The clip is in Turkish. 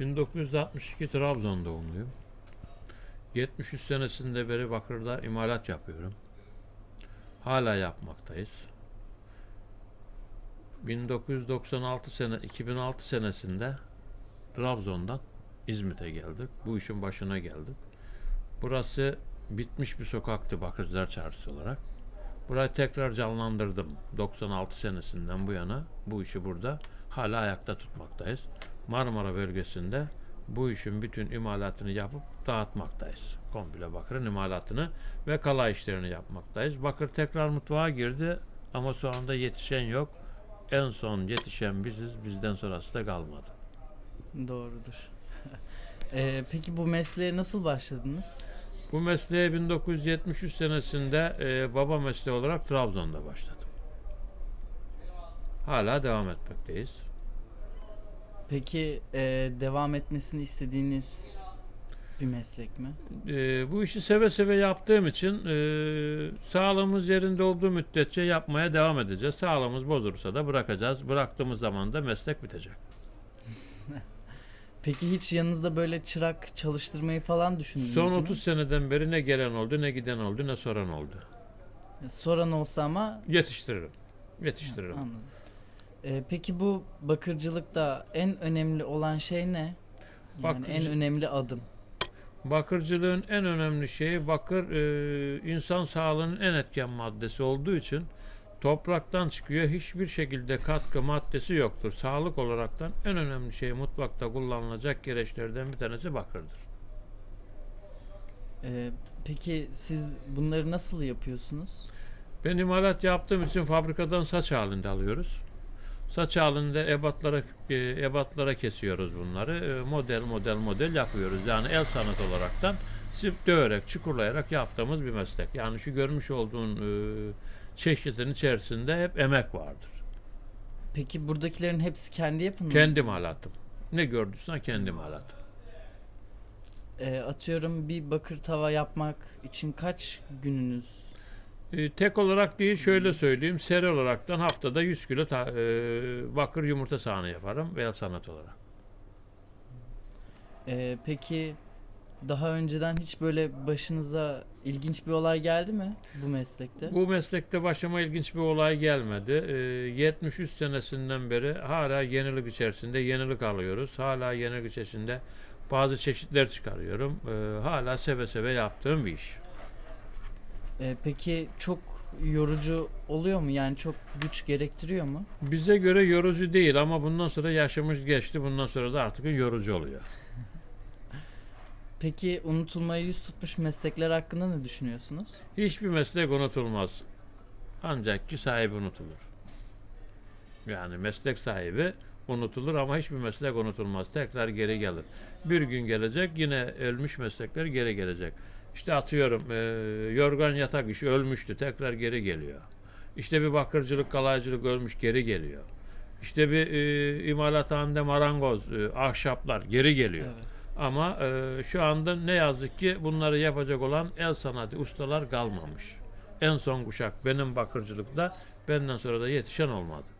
1962 Trabzon doğumluyum. 73 senesinde beri Bakır'da imalat yapıyorum. Hala yapmaktayız. 1996 sene 2006 senesinde Trabzon'dan İzmit'e geldik. Bu işin başına geldik. Burası bitmiş bir sokaktı Bakırcılar Çarşısı olarak. Burayı tekrar canlandırdım. 96 senesinden bu yana bu işi burada hala ayakta tutmaktayız. Marmara bölgesinde bu işin bütün imalatını yapıp dağıtmaktayız. Komple Bakır'ın imalatını ve kala işlerini yapmaktayız. Bakır tekrar mutfağa girdi ama şu anda yetişen yok. En son yetişen biziz. Bizden sonrası da kalmadı. Doğrudur. Ee, peki bu mesleğe nasıl başladınız? Bu mesleğe 1973 senesinde e, baba mesleği olarak Trabzon'da başladım. Hala devam etmekteyiz. Peki e, devam etmesini istediğiniz bir meslek mi? E, bu işi seve seve yaptığım için e, sağlığımız yerinde olduğu müddetçe yapmaya devam edeceğiz. Sağlığımız bozulursa da bırakacağız. Bıraktığımız zaman da meslek bitecek. Peki hiç yanınızda böyle çırak çalıştırmayı falan düşündünüz Son mü? 30 seneden beri ne gelen oldu, ne giden oldu, ne soran oldu. Soran olsa ama Yetiştiririm. Yetiştiririm. anladım. Ee, peki bu bakırcılıkta en önemli olan şey ne? Yani en Bakırcı- önemli adım. Bakırcılığın en önemli şeyi bakır e, insan sağlığının en etken maddesi olduğu için topraktan çıkıyor. Hiçbir şekilde katkı maddesi yoktur. Sağlık olaraktan en önemli şey mutfakta kullanılacak gereçlerden bir tanesi bakırdır. Ee, peki siz bunları nasıl yapıyorsunuz? Ben imalat yaptığım için fabrikadan saç halinde alıyoruz. Saç halinde ebatlara e, ebatlara kesiyoruz bunları. E, Model model model yapıyoruz. Yani el sanat olaraktan sırf döverek, çukurlayarak yaptığımız bir meslek. Yani şu görmüş olduğun e, çeşitin içerisinde hep emek vardır. Peki buradakilerin hepsi kendi yapımı mı? Kendi imalatım. Ne gördüysen kendi imalatım. Ee, atıyorum bir bakır tava yapmak için kaç gününüz? E, tek olarak değil şöyle söyleyeyim. Seri olaraktan haftada 100 kilo ta- e, bakır yumurta sahanı yaparım el sanat olarak. Ee, peki daha önceden hiç böyle başınıza ilginç bir olay geldi mi bu meslekte? Bu meslekte başıma ilginç bir olay gelmedi. Ee, 73 senesinden beri hala yenilik içerisinde yenilik alıyoruz. Hala yenilik içerisinde bazı çeşitler çıkarıyorum. Ee, hala seve seve yaptığım bir iş. Ee, peki çok yorucu oluyor mu? Yani çok güç gerektiriyor mu? Bize göre yorucu değil ama bundan sonra yaşımız geçti. Bundan sonra da artık yorucu oluyor. Peki unutulmaya yüz tutmuş meslekler hakkında ne düşünüyorsunuz? Hiçbir meslek unutulmaz. Ancak ki sahibi unutulur. Yani meslek sahibi unutulur ama hiçbir meslek unutulmaz. Tekrar geri gelir. Bir gün gelecek yine ölmüş meslekler geri gelecek. İşte atıyorum e, yorgan yatak işi ölmüştü tekrar geri geliyor. İşte bir bakırcılık kalaycılık ölmüş geri geliyor. İşte bir e, imalathanede marangoz e, ahşaplar geri geliyor. Evet. Ama e, şu anda ne yazık ki bunları yapacak olan el sanatı ustalar kalmamış. En son kuşak benim bakırcılıkta benden sonra da yetişen olmadı.